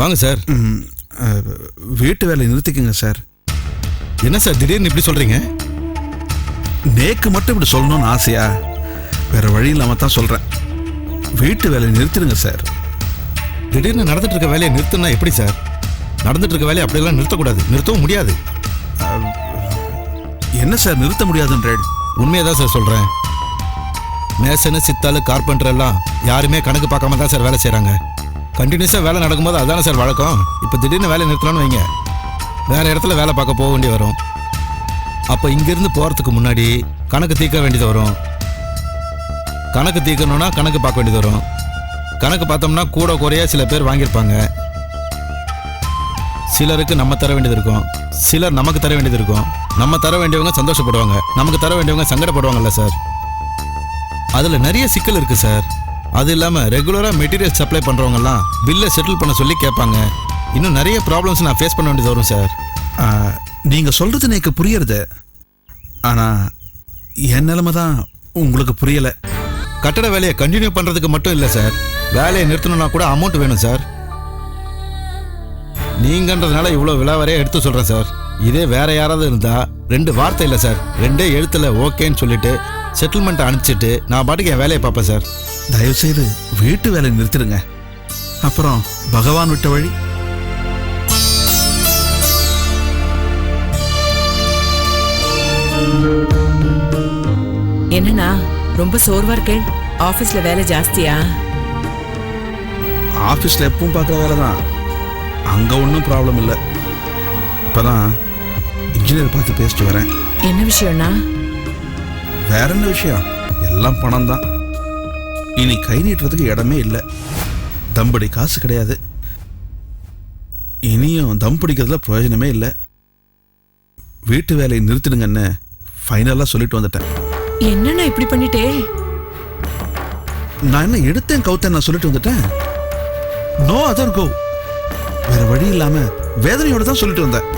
வாங்க சார். வீட்டு வேலையை நிறுத்திக்கங்க சார். என்ன சார்? திடீர்னு இப்படி சொல்றீங்க? நேக்கு மட்டும் இப்படி சொல்லணும்னு ஆசையா? வேற வழி இல்லாம தான் சொல்றேன். வீட்டு வேலையை நிறுத்திடுங்க சார். திடீர்னு நடந்துட்டு இருக்க வேலையை நிறுத்தினா எப்படி சார்? நடந்துட்டு இருக்க வேலையை அப்படியெல்லாம் நிறுத்தக்கூடாது. நிறுத்தவும் முடியாது. என்ன சார் நிறுத்த முடியாதுன்றேன்? உண்மையை தான் சார் சொல்கிறேன் மேசனு சித்தாலு கார்பெண்டர் எல்லாம் யாருமே கணக்கு பார்க்காம தான் சார் வேலை செய்கிறாங்க கண்டினியூஸாக வேலை நடக்கும்போது அதானே சார் வழக்கம்? இப்போ திடீர்னு வேலை நிறுத்தலாம்னு வைங்க. வேறு இடத்துல வேலை பார்க்க போக வேண்டி வரும். அப்போ இங்கேருந்து போகிறதுக்கு முன்னாடி கணக்கு தீர்க்க வேண்டியது வரும். கணக்கு தீர்க்கணும்னா கணக்கு பார்க்க வேண்டியது வரும். கணக்கு பார்த்தோம்னா கூட குறையா சில பேர் வாங்கியிருப்பாங்க. சிலருக்கு நம்ம தர வேண்டியது இருக்கும். சிலர் நமக்கு தர வேண்டியது இருக்கும். நம்ம தர வேண்டியவங்க சந்தோஷப்படுவாங்க. நமக்கு தர வேண்டியவங்க சங்கடப்படுவாங்கல்ல சார். அதில் நிறைய சிக்கல் இருக்குது சார். அது இல்லாமல் ரெகுலராக மெட்டீரியல் சப்ளை பண்ணுறவங்கலாம் பில்லை செட்டில் பண்ண சொல்லி கேட்பாங்க. இன்னும் நிறைய ப்ராப்ளம்ஸ் நான் ஃபேஸ் பண்ண வேண்டியது வரும் சார் ஆஹ், நீங்க சொல்றது எனக்கு புரியுறது. ஆனா என் நிலைமை தான் உங்களுக்கு புரியல. கட்டட வேலையை கண்டினியூ பண்ணுறதுக்கு மட்டும் இல்லை சார் வேலையை நிறுத்தணும்னா கூட அமௌண்ட் வேணும் சார் நீங்கன்றதுனால இவ்வளோ விலாவரையாக எடுத்து சொல்கிறேன் சார் இதே வேற யாராவது இருந்தால் ரெண்டு வார்த்தை இல்லை சார். ரெண்டே எழுத்தில் ஓகேன்னு சொல்லிட்டு செட்டில்மெண்ட்டை அனுப்பிச்சிட்டு நான் பாட்டுக்கு என் வேலையை பார்ப்பேன் சார். தயவு செய்து வீட்டு வேலையை நிறுத்திடுங்க. அப்புறம் பகவான் விட்ட வழி? என்னண்ணா ரொம்ப சோர்வா இருக்கேன் ஆபீஸ்ல வேலை ஜாஸ்தியா? ஆஃபீஸில் எப்பவும் பார்க்குற வேலை தான். அங்கே ஒன்றும் ப்ராப்ளம் இல்லை. இப்போதான் இன்ஜினியர் பார்த்து பேசிட்டு வரேன். என்ன விஷயம்னா? வேற என்ன விஷயம்? எல்லாம் பணம் தான் இனி கை நீட்டுறதுக்கு இடமே இல்லை. தம்படி காசு கிடையாது. இனியும் தம் பிடிக்கிறதுல பிரயோஜனமே இல்லை. வீட்டு வேலையை நிறுத்திடுங்கன்னு ஃபைனலாக சொல்லிட்டு வந்துட்டேன். என்னண்ணா இப்படி பண்ணிட்டே? நான் என்ன எடுத்தேன் கவுத்தேன் நான் சொல்லிட்டு வந்துட்டேன்? நோ அதர் கோ வேற வழி இல்லாம வேதனையோட தான் சொல்லிட்டு வந்தேன்.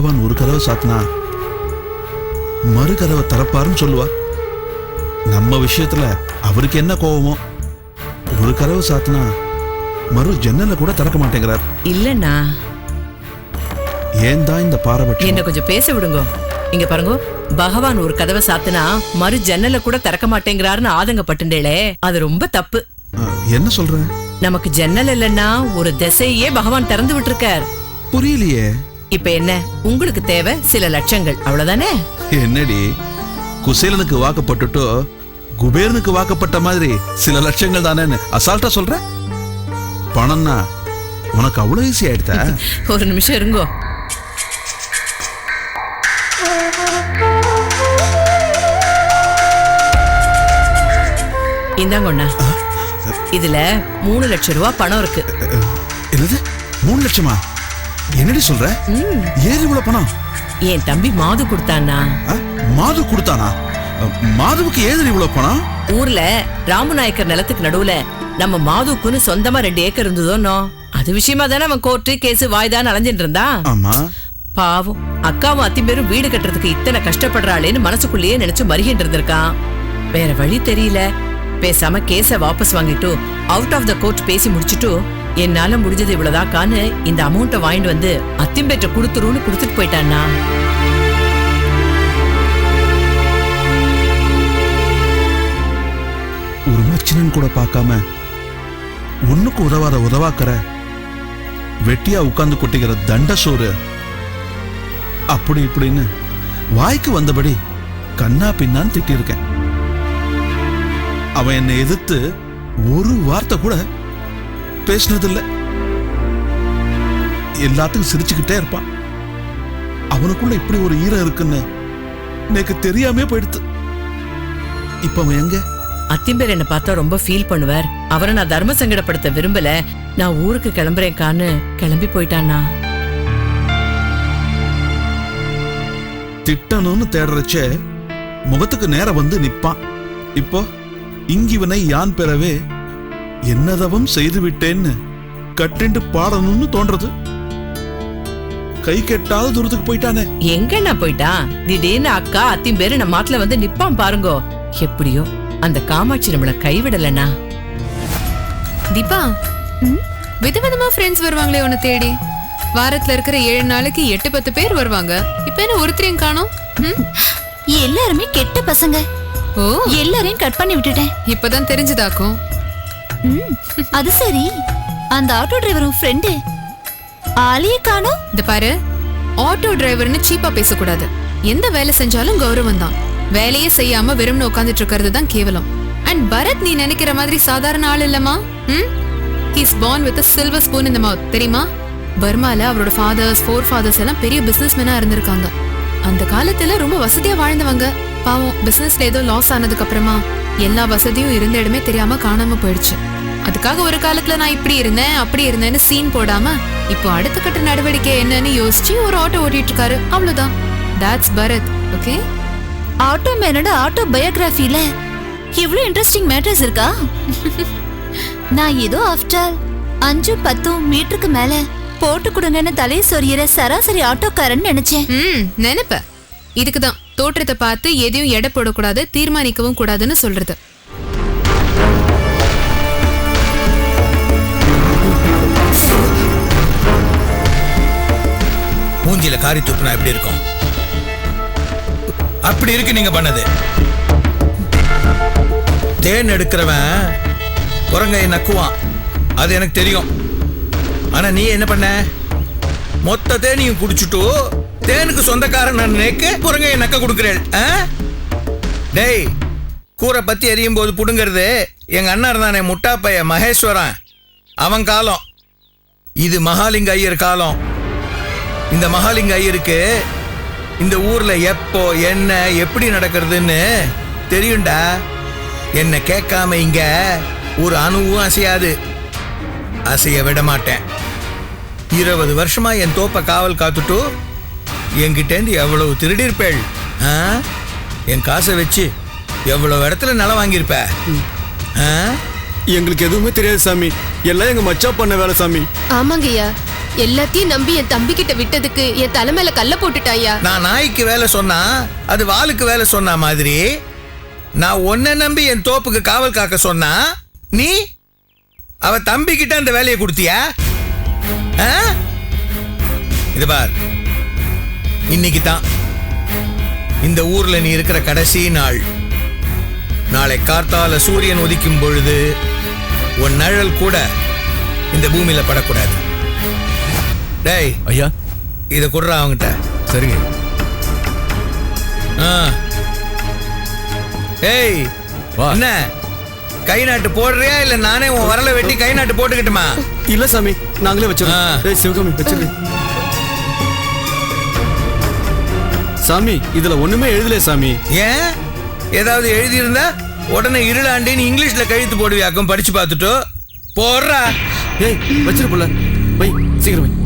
பகவான் ஒரு கதவை சாத்தினா மறு கதவை திறப்பாருன்னு சொல்லுவார் நம்ம விஷயத்துல அவருக்கு என்ன கோவமோ ஒரு கதவை சாத்தினா மறு ஜன்னலை கூட திறக்க மாட்டேங்கிறார். இல்லண்ணா. ஏன் தான் இந்த பாரபட்சம் என்ன கொஞ்சம் பேச விடுங்க. இங்க பாருங்க பகவான் ஒரு கதவை சாத்துனா மறு ஜன்னல கூட திறக்க மாட்டேங்கிறாருன்னு ஆதங்கப்பட்டுண்டேளே அது ரொம்ப தப்பு. என்ன சொல்ற? நமக்கு ஜன்னல் இல்லைன்னா ஒரு திசையே பகவான் திறந்து விட்டுருக்கார். புரியலையே. இப்ப என்ன? உங்களுக்கு தேவை சில லட்சங்கள். அவ்வளவுதானே? என்னடி? குசேலனுக்கு வாக்கப்பட்டுட்டோ குபேரனுக்கு வாக்கப்பட்ட மாதிரி சில லட்சங்கள் தானேன்னு அசால்ட்டா சொல்ற? பணம்னா உனக்கு அவ்வளவு ஈஸி ஆயிடுதா? ஒரு நிமிஷம் இருங்கோ. இந்தாங்கண்ணா இதுல மூணு லட்சம் ரூபாய் பணம் இருக்கு. என்னது? மூணு லட்சமா? என்னடி சொல்ற? ஏது இவ்வளவு பணம் என் தம்பி மாது கொடுத்தான்னா? ஆ? மாது கொடுத்தானா? மாதுவுக்கு ஏது இவ்வளவு பணம் ஊர்ல ராமநாயக்கர் நிலத்துக்கு நடுவுல நம்ம மாதுக்குன்னு சொந்தமா ரெண்டு ஏக்கர் இருந்ததோன்னோ அது விஷயமா தானே அவன் கோர்ட்டு கேஸ் வாய்தான்னு அலைஞ்சிட்டு இருந்தான் ஆமா. பாவம் அக்காவும் அத்தி பேரும் வீடு கட்டுறதுக்கு இத்தனை கஷ்டப்படுறாளேன்னு மனசுக்குள்ளேயே நினைச்சு மருகிட்டு இருந்திருக்கான். வேற வழி தெரியல. பேசாம கேஸ வாபஸ் வாங்கிட்டு அவுட் ஆஃப் த கோர்ட் பேசி முடிச்சிட்டு என்னால முடிஞ்சது இவ்வளவுதாக்கான்னு இந்த அமௌண்ட்டை வாங்கிட்டு வந்து அத்திம்பேற்ற கொடுத்துருன்னு கொடுத்துட்டு போயிட்டான்னா? ஒரு மச்சினன் கூட பார்க்காம ஒண்ணுக்கு உதவாத உதவாக்கற வெட்டியா உட்கார்ந்து கொட்டிக்கிற தண்ட சோறு. அப்படி இப்படின்னு வாய்க்கு வந்தபடி கண்ணா பின்னான்னு திட்டியிருக்கேன். அவன் என்னை எதிர்த்து ஒரு வார்த்தை கூட பேசினதில்ல. எல்லாத்துக்கும் சிரிச்சுக்கிட்டே இருப்பான். அவனுக்குள்ள இப்படி ஒரு ஈரம் இருக்குன்னு எனக்கு தெரியாமே போயிடுத்து. இப்ப அவன் எங்க? அத்திம்பேர் என்ன பார்த்தா ரொம்ப ஃபீல் பண்ணுவார். அவரை நான் தர்ம சங்கடப்படுத்த விரும்பல. நான் ஊருக்கு கிளம்புறேன்கான்னு கிளம்பி போயிட்டானா திட்டணும்னு தேடுறச்சே முகத்துக்கு நேரா வந்து நிப்பான். இப்போ இங்கிவனை யான் பெறவே என்னதவம் செய்து விட்டேன்னு கட்டிண்டு பாடணும்னு தோன்றது. கை கெட்டாத தூரத்துக்கு போயிட்டானே. எங்கண்ணா போயிட்டான் திடீர்னு அக்கா அத்திம்பேரு நம்ம மாட்டுல வந்து நிப்பான் பாருங்கோ. எப்படியோ அந்த காமாட்சி நம்மள கைவிடலண்ணா. தீபா விதவிதமா ஃப்ரெண்ட்ஸ் வருவாங்களே உன்னை தேடி. வாரத்துல இருக்கிற ஏழு நாளைக்கு எட்டு பத்து பேர் வருவாங்க. இப்ப என்ன ஒருத்தரையும் காணோம்? எல்லாருமே கெட்ட பசங்க. ஓ. எல்லாரையும் கட் பண்ணி விட்டுட்டேன். இப்பதான் தெரிஞ்சதாக்கும். அது சரி. அந்த ஆட்டோ டிரைவர் உன் ஃப்ரெண்டு ஆளையே காணோம். இந்த பாரு ஆட்டோ டிரைவர்னு சீப்பா பேசக்கூடாது. எந்த வேலை செஞ்சாலும் கௌரவம் தான். வேலையே செய்யாம வெறும்னு உட்காந்துட்டு இருக்கிறது தான் கேவலம். அண்ட் பரத் நீ நினைக்கிற மாதிரி சாதாரண ஆள் இல்லமா ம்? He's born with silver spoon in the mouth தெரியுமா? பர்மால அவரோட ஃபாதர்ஸ் ஃபோர் ஃபாதர்ஸ் எல்லாம் பெரிய பிசினஸ்மேனா இருந்திருக்காங்க. அந்த காலத்துல ரொம்ப வசதியா வாழ்ந்தவங்க. பாவம் பிசினஸ்ல ஏதோ லாஸ் ஆனதுக்கு அப்புறமா எல்லா வசதியும் இருந்த இடமே தெரியாம காணாம போயிடுச்சு. அதுக்காக ஒரு காலத்துல நான் இப்படி இருந்தேன் அப்படி இருந்தேன்னு சீன் போடாம இப்போ அடுத்த கட்ட நடவடிக்கை என்னன்னு யோசிச்சு ஒரு ஆட்டோ ஓட்டிட்டு இருக்காரு அவ்வளவுதான். தட்ஸ் பரத் ஓகே ஆட்டோ மேனோட ஆட்டோ பயோகிராஃபில இவ்ளோ இன்ட்ரெஸ்டிங் மேட்டர்ஸ் இருக்கா? நான் ஏதோ ஆஃப்டர் அஞ்சு பத்தும் மீட்டருக்கு மேல போட்டு கொடுங்கன்னு தலையை சொரியற சராசரி ஆட்டோக்காரன் நினைச்சேன். ம் நினைப்ப இதுக்குதான். தோற்றத்தை பார்த்து எதையும் எடை போடக்கூடாது தீர்மானிக்கவும் கூடாதுன்னு சொல்றது. மூஞ்சில காரி துப்புனா எப்படி இருக்கும்? அப்படி இருக்கு நீங்க பண்ணது. தேன் எடுக்கிறவன் குரங்கை நக்குவான். அது எனக்கு தெரியும். ஆனா நீ என்ன பண்ண? மொத்த தேனியும் குடிச்சுட்டு தேனுக்கு சொந்தக்காரன் நான் நினைக்க குரங்கையை நக்க கொடுக்குறேன். ஆ? டேய் கூரை பத்தி எரியும் போது புடுங்கிறது எங்க அண்ணன் இருந்தானே முட்டாப்பைய மகேஸ்வரன். அவன் காலம். இது மகாலிங்க ஐயர் காலம். இந்த மகாலிங்க ஐயருக்கு இந்த ஊர்ல எப்போ என்ன எப்படி நடக்கிறதுன்னு தெரியும்டா. என்ன கேட்காம இங்க ஒரு அணுவும் அசையாது. அசைய விட மாட்டேன். இருபது வருஷமா என் தோப்பை காவல் காத்துட்டு என்கிட்டேந்து எவ்வளவு திருடியிருப்பேள் ஆ? என் காசை வச்சு எவ்வளவு இடத்துல நிலம் வாங்கியிருப்ப? ஆ? எங்களுக்கு எதுவுமே தெரியாது சாமி. எல்லாம் எங்க மச்சா பண்ண வேலை சாமி. ஆமாங்கய்யா எல்லாத்தையும் நம்பி என் தம்பி கிட்ட விட்டதுக்கு என் தலைமையில கல்ல போட்டுட்டாயா நான் நாய்க்கு வேலை சொன்னா அது வாளுக்கு வேலை சொன்ன மாதிரி நான் உன்னை நம்பி என் தோப்புக்கு காவல் காக்க சொன்னா நீ அவ தம்பி கிட்ட அந்த வேலையை கொடுத்தியா? ஆ? இது பார். இன்னைக்கு தான் இந்த ஊர்ல நீ இருக்கிற கடைசி நாள். நாளை கார்த்தால சூரியன் உதிக்கும் பொழுது உன் நிழல் கூட இந்த பூமியில படக்கூடாது. டேய் ஐயா. இதை கொடுறா அவங்கிட்ட. சரிங்க. ஆ. ஏய். என்ன? கை நாட்டு போடுறியா? இல்ல நானே உன் வரல வெட்டி கை நாட்டு போட்டுக்கிட்டுமா? இல்ல சாமி நாங்களே. ஏய் சிவகாமி வச்சிரு. சாமி இதுல ஒண்ணுமே எழுதலையே சாமி. ஏன்? ஏதாவது எழுதியிருந்தா உடனே இருளாண்டின்னு இங்கிலீஷ்ல கழுத்து போடுவியாக்கும் படிச்சு பார்த்துட்டு போடுறா. ஏய் வச்சிரு புள்ள. வை சீக்கிரம் வை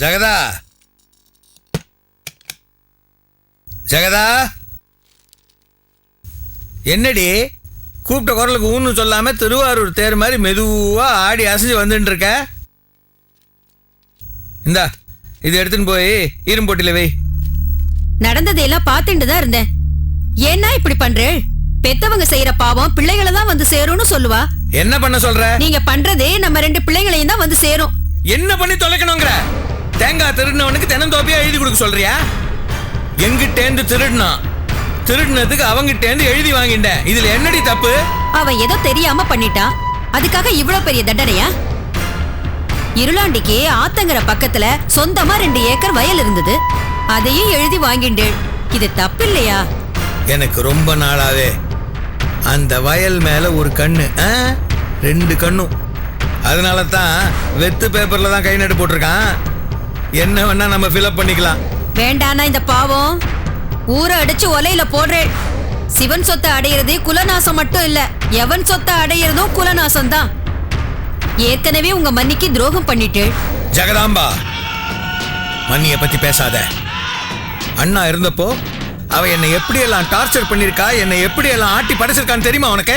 ஜெகதா? ஜெகதா? என்னடி? கூப்பிட்ட குரலுக்கு ஊன்னு சொல்லாம திருவாரூர் தேர் மாதிரி மெதுவா ஆடி அசைஞ்சு வந்துட்டு இருக்க? இந்தா இது எடுத்துன்னு போய் இரும்பொட்டில வை. நடந்ததையெல்லாம் பார்த்துட்டு தான் இருந்தேன். ஏன்னா இப்படி பண்றேள்? பெத்தவங்க செய்யற பாவம் பிள்ளைகளை தான் வந்து சேரும்னு சொல்லுவா. என்ன பண்ண சொல்ற? நீங்க பண்றதே நம்ம ரெண்டு பிள்ளைகளையும் தான் வந்து சேரும். என்ன பண்ணி தொலைக்கணுங்கிற? தேங்காய் திருடினவனுக்கு தென்னந்தோப்பியா எழுதி கொடுக்க சொல்றியா? எங்கிட்டேந்து திருடினான் திருடினதுக்கு அவங்கிட்டேந்து எழுதி வாங்கிட்டேன். இதுல என்னடி தப்பு? அவன் ஏதோ தெரியாம பண்ணிட்டான் அதுக்காக இவ்வளவு பெரிய தண்டனையா? இருளாண்டிக்கு ஆத்தங்கர பக்கத்துல சொந்தமா ரெண்டு ஏக்கர் வயல் இருந்தது. அதையும் எழுதி வாங்கிண்டேள் இது தப்பு இல்லையா எனக்கு ரொம்ப நாளாவே. அந்த வயல் மேல ஒரு கண்ணு? ரெண்டு கண்ணும். அதனால தான் வெத்து பேப்பர்ல தான் கை நட்டு போட்டிருக்கான். என்ன வேணா நம்ம ஃபில்அப் பண்ணிக்கலாம். வேண்டானா இந்த பாவம்? ஊரை அடிச்சு ஒலையில போடுறேன் சிவன் சொத்தை அடையிறது குலநாசம் மட்டும் இல்ல எவன் சொத்தை அடையிறதும் குலநாசம் தான் ஏற்கனவே உங்க மன்னிக்கு துரோகம் பண்ணிட்டு. ஜெகதாம்பா மண்ணிய பத்தி பேசாத. அண்ணா இருந்தப்போ அவ என்னை எப்படியெல்லாம் டார்ச்சர் பண்ணிருக்கா என்னை எப்படியெல்லாம் ஆட்டி படைச்சிருக்கான்னு தெரியுமா உனக்கு?